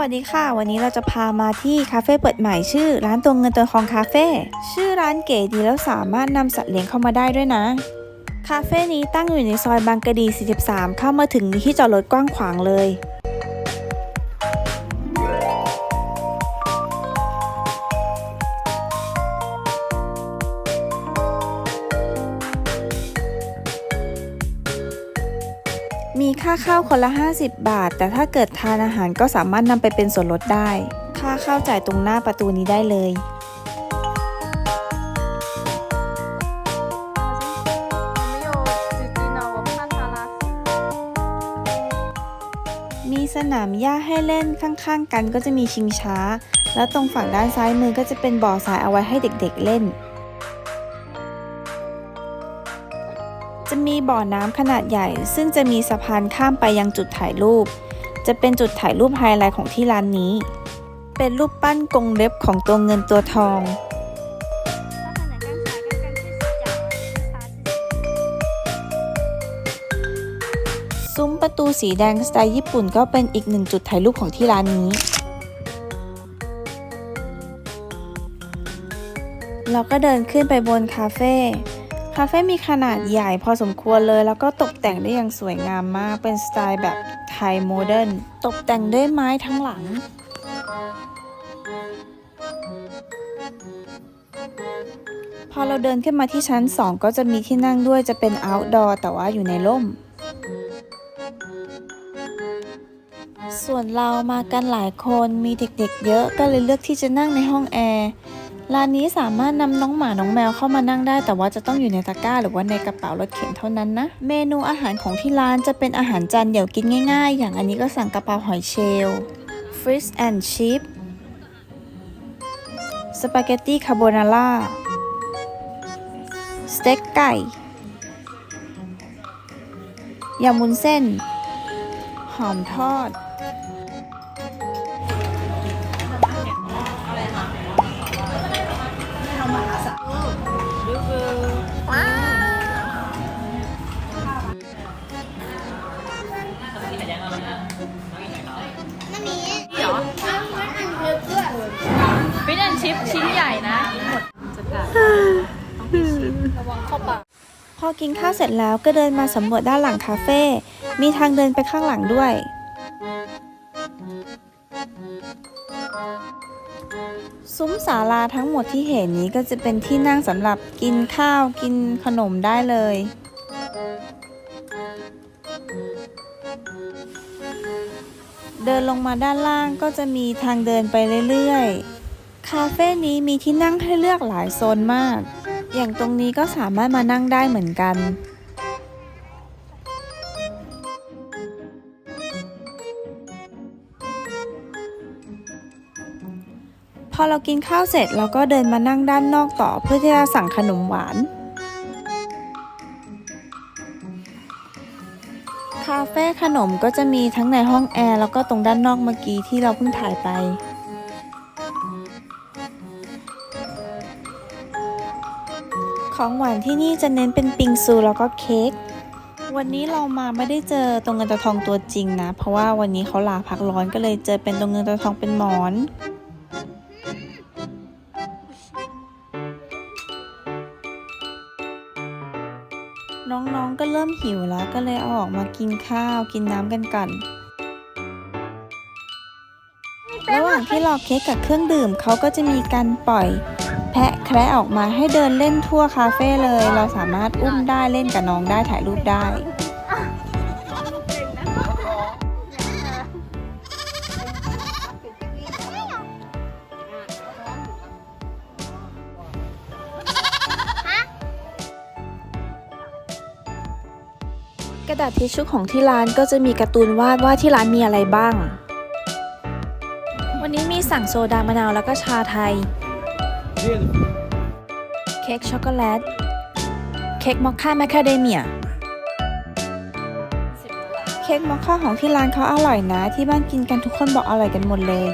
วัสดีค่ะ วันนี้เราจะพามาที่คาเฟ่เปิดใหม่ชื่อ ร้านตัวเงินตัวทองคาเฟ่ชื่อร้านเก๋ดีแล้วสามารถนำสัตว์เลี้ยงเข้ามาได้ด้วยนะ คาเฟ่นี้ตั้งอยู่ในซอยบางกะดี 43 เข้ามาถึงมีที่จอดรถกว้างขวางเลย มีค่าข้าวคนละ 50 บาท แต่ถ้าเกิดทานอาหารก็สามารถนำไปเป็นส่วนลดได้ ค่าข้าวจ่ายตรงหน้าประตูนี้ได้เลยมีสนามหญ้าให้เล่นข้างๆ กันก็จะมีชิงช้า แล้วตรงฝั่งด้านซ้ายมือก็จะเป็นบ่อทรายเอาไว้ให้เด็กๆเล่น จะมีบ่อน้ำขนาดใหญ่ ซึ่งจะมีสะพานข้ามไปยังจุดถ่ายรูป จะเป็นจุดถ่ายรูปไฮไลท์ของที่ร้านนี้ เป็นรูปปั้นกรงเล็บของตัวเงินตัวทองซุ้มประตูสีแดงสไตล์ญี่ปุ่นก็เป็นอีกหนึ่งจุดถ่ายรูปของที่ร้านนี้ เราก็เดินขึ้นไปบนคาเฟ่ คาเฟ่มีขนาดใหญ่พอสมควรเลย แล้วก็ตกแต่งได้อย่างสวยงามมาก เป็นสไตล์แบบไทยโมเดิร์น ตกแต่งด้วยไม้ทั้งหลัง พอเราเดินขึ้นมาที่ชั้น 2 ก็จะมีที่นั่งด้วยจะเป็น outdoor แต่ว่าอยู่ในร่ม ส่วนเรามากันหลายคนมีเด็กๆเยอะก็เลยเลือกที่จะนั่งในห้องแอร์ ร้านนี้สามารถนำน้องหมาน้องแมวเข้ามานั่งได้ แต่ว่าจะต้องอยู่ในตะกร้า หรือว่าในกระเป๋ารถเข็นเท่านั้นนะ เมนูอาหารของที่ร้านจะเป็นอาหารจานเดี่ยวกินง่ายๆ อย่างอันนี้ก็สั่งกระเพราหอยเชลล์ fish and chip สปาเกตตี้คาโบนาร่าสเต็กไก่ยำมุนเส้น หอมทอด พอกินข้าวเสร็จแล้วก็เดินมาสำรวจด้านหลังคาเฟ่ มีทางเดินไปข้างหลังด้วย ซุ้มศาลาทั้งหมดที่เห็นนี้ก็จะเป็นที่นั่งสำหรับกินข้าวกินขนมได้เลย เดินลงมาด้านล่างก็จะมีทางเดินไปเรื่อยๆ คาเฟ่นี้มีที่นั่งให้เลือกหลายโซนมาก อย่างตรงนี้ก็สามารถมานั่งได้เหมือนกัน พอเรากินข้าวเสร็จเราก็เดินมานั่งด้านนอกต่อเพื่อที่จะสั่งขนมหวาน คาเฟ่ขนมก็จะมีทั้งในห้องแอร์แล้วก็ตรงด้านนอกเมื่อกี้ที่เราเพิ่งถ่ายไป ของหวานที่นี่จะเน้นเป็นปิงซูแล้วก็เค้ก วันนี้เรามาไม่ได้เจอตรงเงินตัวทองตัวจริงนะ เพราะว่าวันนี้เขาลาพักร้อนก็เลยเจอเป็นตรงเงินตัวทองเป็นหมอน น้องๆก็เริ่มหิวแล้วก็เลยเอาออกมากินข้าวกินน้ำกันก่อนระหว่างที่รอเค้กกับเครื่องดื่มเขาก็จะมีการปล่อย แพะแคระออกมาให้เดินเล่นทั่วคาเฟ่เลย เราสามารถอุ้มได้เล่นกับน้องได้ถ่ายรูปได้ กระดาษทิชชู่ของที่ร้านก็จะมีการ์ตูนวาดว่าที่ร้านมีอะไรบ้าง วันนี้มีสั่งโซดามะนาวแล้วก็ชาไทย เค้กช็อกโกแลต เค้กมอคค่าแมคคาเดเมีย เค้กมอคค่าของที่ร้านเขาอร่อยนะ ที่บ้านกินกันทุกคนบอกอร่อยกันหมดเลย